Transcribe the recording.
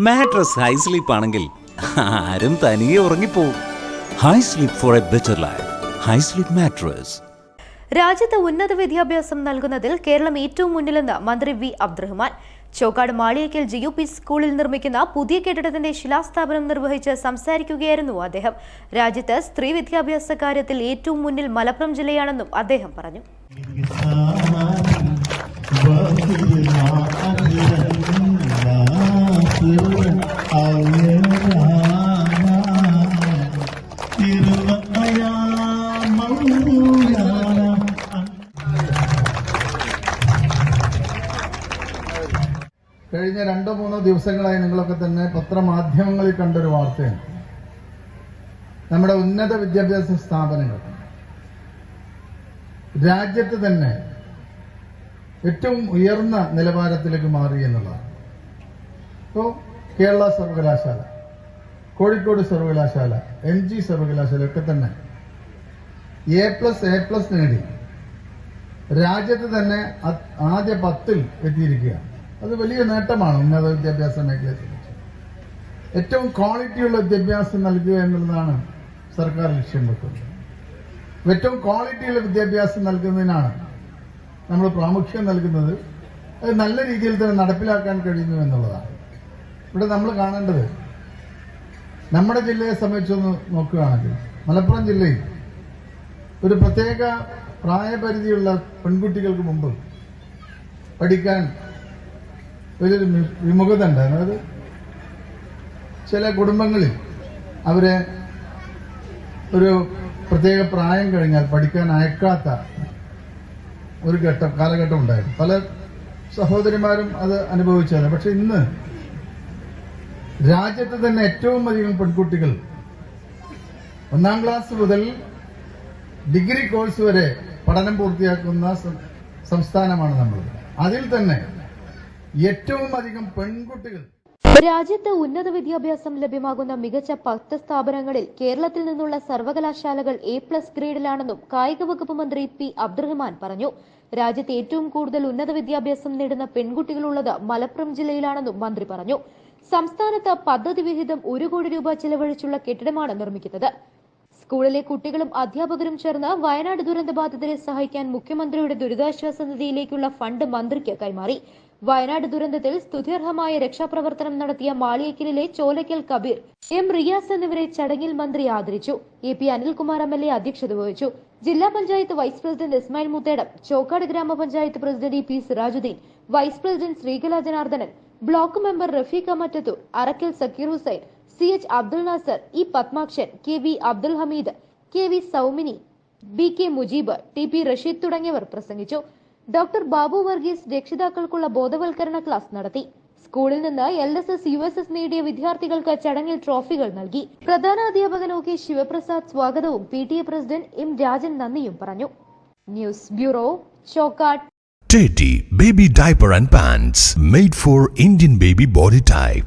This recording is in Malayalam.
മാട്രസ് ഹൈ സ്ലീപ്പ് ആണെങ്കിൽ ആരും തനിയെ ഉറങ്ങിപ്പോവും. High sleep for a better life high sleep mattress രാജ്യത്ത് ഉന്നത വിദ്യാഭ്യാസം നൽകുന്നതിൽ കേരളം ഏറ്റവും മുന്നിലെന്ന് മന്ത്രി V. Abdurahman. Chokkad Maliyakkal G. U. P സ്കൂളിൽ നിർമ്മിക്കുന്ന പുതിയ കെട്ടിടത്തിന്റെ ശിലാസ്ഥാപനം നിർവഹിച്ച് സംസാരിക്കുകയായിരുന്നു അദ്ദേഹം. രാജ്യത്ത് സ്ത്രീ വിദ്യാഭ്യാസ കാര്യത്തിൽ ഏറ്റവും മുന്നിൽ മലപ്പുറം ജില്ലയാണെന്നും അദ്ദേഹം പറഞ്ഞു. കഴിഞ്ഞ രണ്ടോ മൂന്നോ ദിവസങ്ങളായി നിങ്ങളൊക്കെ തന്നെ പത്രമാധ്യമങ്ങളിൽ കണ്ടൊരു വാർത്തയാണ്. നമ്മുടെ ഉന്നത വിദ്യാഭ്യാസ സ്ഥാപനങ്ങൾ. രാജ്യത്ത് തന്നെ ഏറ്റവും ഉയർന്ന നിലവാരത്തിലേക്ക് മാറി എന്നുള്ളതാണ്. ഇപ്പോൾ കേരള സർവകലാശാല കോഴിക്കോട് സർവകലാശാല എം ജി സർവകലാശാല ഒക്കെ തന്നെ എ പ്ലസ് എ പ്ലസ് നേടി. രാജ്യത്ത് തന്നെ ആദ്യ പത്തിൽ എത്തിയിരിക്കുകയാണ്. അത് വലിയ നേട്ടമാണ് ഉന്നത വിദ്യാഭ്യാസ മേഖലയെ സംബന്ധിച്ച്. ഏറ്റവും ക്വാളിറ്റിയുള്ള വിദ്യാഭ്യാസം നൽകുക എന്നുള്ളതാണ് സർക്കാർ ലക്ഷ്യം വെക്കുന്നത്. ഏറ്റവും ക്വാളിറ്റിയുള്ള വിദ്യാഭ്യാസം നൽകുന്നതിനാണ് നമ്മൾ പ്രാമുഖ്യം നൽകുന്നത്. അത് നല്ല രീതിയിൽ തന്നെ നടപ്പിലാക്കാൻ കഴിയുന്നു എന്നുള്ളതാണ്. ഇവിടെ നമ്മൾ കാണേണ്ടത് നമ്മുടെ ജില്ലയെ സംബന്ധിച്ചൊന്ന് നോക്കുകയാണെങ്കിൽ മലപ്പുറം ജില്ലയിൽ ഒരു പ്രത്യേക പ്രായപരിധിയുള്ള പെൺകുട്ടികൾക്ക് മുമ്പ് പഠിക്കാൻ വി- വിമുഖത ഉണ്ടായിരുന്നു അത് ചില കുടുംബങ്ങളിൽ അവരെ ഒരു പ്രത്യേക പ്രായം കഴിഞ്ഞാൽ പഠിക്കാൻ അയക്കാത്ത ഒരു ഘട്ടം കാലഘട്ടം ഉണ്ടായിരുന്നു. പല സഹോദരിമാരും അത് അനുഭവിച്ചതാണ്. പക്ഷെ ഇന്ന് രാജ്യത്ത് തന്നെ ഏറ്റവും അധികം പെൺകുട്ടികൾ ഒന്നാം ക്ലാസ് മുതൽ ഡിഗ്രി കോഴ്സ് വരെ പഠനം പൂർത്തിയാക്കുന്ന സംസ്ഥാനമാണ് നമ്മൾ അതിൽ തന്നെ ഏറ്റവും അധികം പെൺകുട്ടികൾ. രാജ്യത്ത് ഉന്നത വിദ്യാഭ്യാസം ലഭ്യമാകുന്ന മികച്ച പത്ത് സ്ഥാപനങ്ങളിൽ കേരളത്തിൽ നിന്നുള്ള സർവകലാശാലകൾ എ പ്ലസ് ഗ്രേഡിലാണെന്നും കായിക വകുപ്പ് മന്ത്രി പി അബ്ദുറഹ്മാൻ പറഞ്ഞു. രാജ്യത്ത് ഏറ്റവും കൂടുതൽ ഉന്നത വിദ്യാഭ്യാസം നേടുന്ന പെൺകുട്ടികളുള്ളത് മലപ്പുറം ജില്ലയിലാണെന്നും മന്ത്രി പറഞ്ഞു. സംസ്ഥാനത്ത് പദ്ധതി വിഹിതം ഒരു കോടി രൂപ ചെലവഴിച്ചുള്ള കെട്ടിടമാണ് നിർമ്മിക്കുന്നത്. സ്കൂളിലെ കുട്ടികളും അധ്യാപകരും ചേർന്ന് വയനാട് ദുരന്തബാധിതരെ സഹായിക്കാൻ മുഖ്യമന്ത്രിയുടെ ദുരിതാശ്വാസ നിധിയിലേക്കുള്ള ഫണ്ട് മന്ത്രിക്ക് കൈമാറി. വയനാട് ദുരന്തത്തിൽ സ്തുതിർഹമായ രക്ഷാപ്രവർത്തനം നടത്തിയ മാളിയക്കലിലെ ചോലക്കൽ കബീർ എം റിയാസ് എന്നിവരെ ചടങ്ങിൽ മന്ത്രി ആദരിച്ചു. A P Anilkumar M L A അധ്യക്ഷത വഹിച്ചു. ജില്ലാ പഞ്ചായത്ത് വൈസ് പ്രസിഡന്റ് ഇസ്മായിൽ മുത്തേടം ചോക്കാട് ഗ്രാമപഞ്ചായത്ത് president E P Sirajuddin vice president Sreekala Janardhanan block member Rafeekha Mattathur Arakkal Sakkeer Hussain C H Abdul Nasar E Padmakshan K V Abdul Hameed K V Soumini B K Mujeeb T P Rasheed തുടങ്ങിയവർ പ്രസംഗിച്ചു. ഡോക്ടർ ബാബു വർഗീസ് രക്ഷിതാക്കൾക്കുള്ള ബോധവൽക്കരണ ക്ലാസ് നടത്തി. സ്കൂളിൽ നിന്ന് L S S U S S നേടിയ വിദ്യാർത്ഥികൾക്ക് ചടങ്ങിൽ ട്രോഫികൾ നൽകി. പ്രധാന അധ്യാപകൻ ഒ കെ ശിവപ്രസാദ് സ്വാഗതവും P T A president M Rajan നന്ദിയും പറഞ്ഞു. News bureau Chokkad Teddy Baby Diaper and Pants made for Indian baby body type.